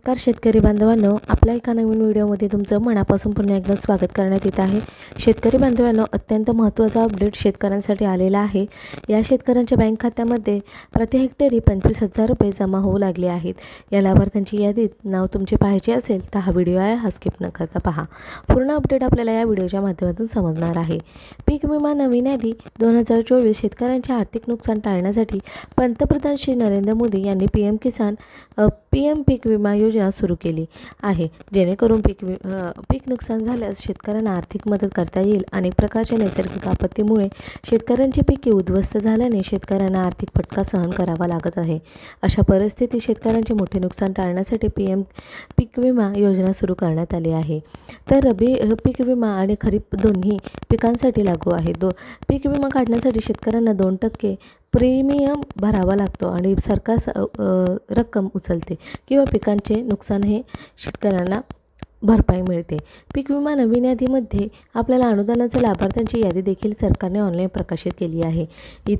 नमस्कार शेतकरी बांधवांनो आपल्या एका नवीन व्हिडिओमध्ये तुमचं मनापासून पुन्हा एकदा स्वागत करण्यात येत आहे. शेतकरी बांधवांनो अत्यंत महत्त्वाचा अपडेट शेतकऱ्यांसाठी आलेला आहे. या शेतकऱ्यांच्या बँक खात्यामध्ये प्रति हेक्टरी पंचवीस हजार रुपये जमा होऊ लागले आहेत. या लाभार्थ्यांची यादीत नाव तुमचे पाहायचे असेल तर हा व्हिडिओ आहे हा स्किप न करता पहा. पूर्ण अपडेट आपल्याला या व्हिडिओच्या माध्यमातून समजणार आहे. पीक विमा नवीन यादी दोन हजार चोवीस शेतकऱ्यांचे आर्थिक नुकसान टाळण्यासाठी पंतप्रधान श्री नरेंद्र मोदी यांनी P M Kisan P M पीक विमा योजना योजना सुरू केली आहे. जेणेकरून पीक वि पीक नुकसान झाल्यास शेतकऱ्यांना आर्थिक मदत करता येईल अनेक प्रकारच्या नैसर्गिक आपत्तीमुळे शेतकऱ्यांची पिके उद्ध्वस्त झाल्याने शेतकऱ्यांना आर्थिक फटका सहन करावा लागत आहे. अशा परिस्थितीत शेतकऱ्यांचे मोठे नुकसान टाळण्यासाठी पी एम पीक विमा योजना सुरू करण्यात आली आहे. तर रबी पीक विमा आणि खरीप दोन्ही पिकांसाठी लागू आहे. दो पीक विमा काढण्यासाठी शेतकऱ्यांना दोन टक्के प्रीमियम भरावा लागतो आणि सरकार स- रक्कम उचलते किंवा पिकांचे नुकसान हे शेतकऱ्यांना भरपाई मिळते. पीक विमा नवीन यादीमध्ये आपल्याला अनुदानाचा लाभार्थ्यांची यादी देखील सरकारने ऑनलाईन प्रकाशित केली आहे.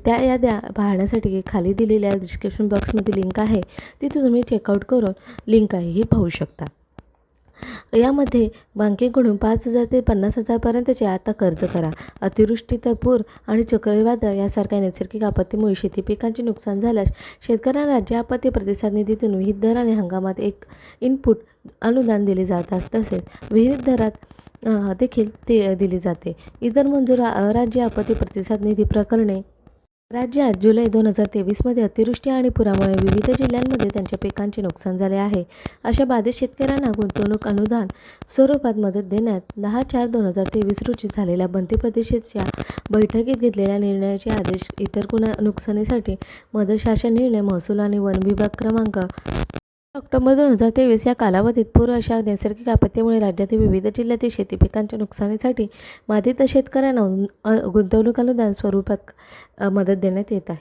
त्या याद्या पाहण्यासाठी खाली दिलेल्या डिस्क्रिप्शन बॉक्समध्ये लिंक आहे. तिथे तुम्ही चेकआउट करून लिंक आहे ही पाहू शकता. यामध्ये बँकेकडून पाच हजार ते पन्नास हजारपर्यंतचे आता कर्ज करा. अतिवृष्टी तर पूर आणि चक्रीवादळ यासारख्या नैसर्गिक आपत्तीमुळे शेती पिकांचे नुकसान झाल्यास शेतकऱ्यांना राज्य आपत्ती प्रतिसाद निधीतून विहित दर आणि हंगामात एक इनपुट अनुदान दिले जातात तसेच विहित दरात देखील ते दिली जाते. इतर मंजूर राज्य आपत्ती प्रतिसाद निधी प्रकरणे राज्यात जुलै दोन हजार तेवीसमध्ये अतिवृष्टी आणि पुरामुळे विविध जिल्ह्यांमध्ये त्यांच्या पिकांचे नुकसान झाले आहे. अशा बाधित शेतकऱ्यांना गुंतवणूक अनुदान स्वरूपात मदत देण्यात दहा चार दोन हजार तेवीस रोजी झालेल्या मंत्रिपरिषदेच्या बैठकीत घेतलेल्या निर्णयाचे आदेश इतर कुणा नुकसानीसाठी मदत शासन निर्णय महसूल आणि वन विभाग क्रमांक ऑक्टोबर दोन हजार तेवीस या कालावधीत पूर अशा नैसर्गिक आपत्तीमुळे राज्यातील विविध जिल्ह्यातील शेती पिकांच्या नुकसानीसाठी बाधित शेतकऱ्यांना गुंतवणूक अनुदान स्वरूपात मदत देण्यात येत आहे.